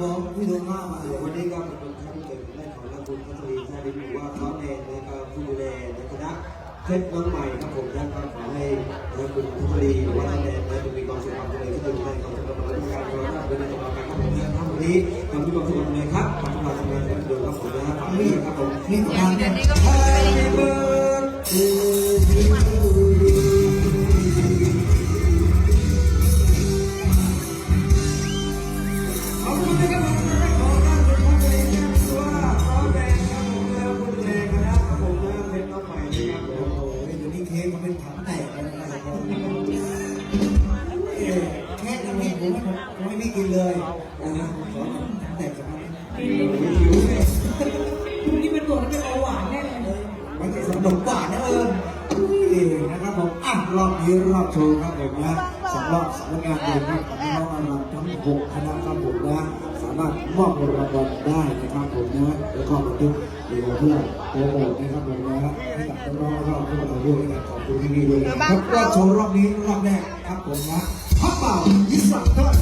ผมพี่ดูภาพมาอย่างวันนี้ก็เป็นคนท่านเกิดได้ของนักบุญพัทวีท่านได้บอกว่าท้อแดงและก็ผู้ดูแลและคณะเคล็ดน้องใหม่ครับผมท่านก็ขอให้นักบุญพัทวีหรือว่าท้แดงและจะมีกองมสุขความเจริญที่ดีในของมสำเร็จของการทำงานเป็นตัวประกันครับผมท่านวันนี้ทำให้ความสุขความเลยครับทำบคุณกทำงานเป็นตัยครับผมนะครับนี่ครับผมนี่ครับ ขอบคุณนะครับผมขอต้อนรับทุกท่าะครับว่าขอแดงครับผมแล้วคุณแจงนะครับผมนะเป็นน้องใหม่นะครับผมโอ้โหเดี๋ยวนี้เค้กมันเป็นถังแตกเลยนะครับผมเอ้ยแค่นี้ผมไม่ได้กินเลยนะขอถังแตกจากนั้นหิวเลยคุณนี่เป็นตัวที่เป็นเบาหวานแน่เลยมันจะขนมหวานนะเอิญดีนะครับผมอะรอบนี้รอบโชว์ครับผมนะ สำหรับสำนักงานเดินครับของน้องอารามทั้งหกคณะครับผมนะสามารถมอบรางวัลได้นะครับผมนะแล้วก็บันทึกเดี๋ยวเพื่อโปรโมทนะครับผมนะให้กับน้องๆแล้วก็ผู้มาร่วมกันขอบคุณที่นี่ด้วยนะครับรอบโชว์รอบนี้รอบแรกครับผมนะพักเป่ายิสังเท่าไหร่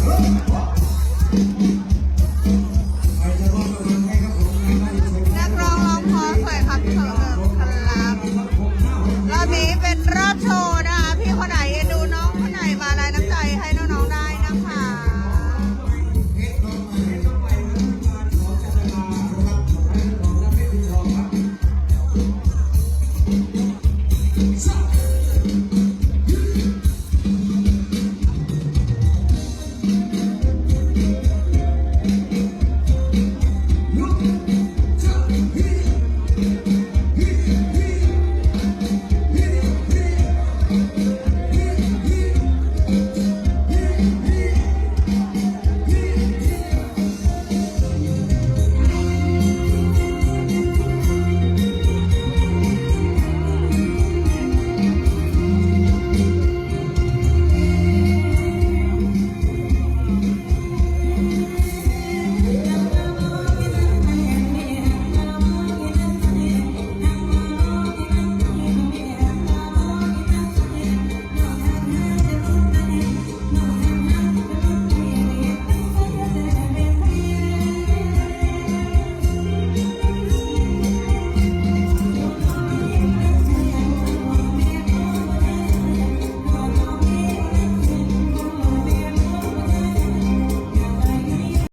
ใครจะรอบรางวัลให้ครับผมนะนักร้องร้องพราะสวยครับเถิดครับรอบนี้เป็นรอบโชว์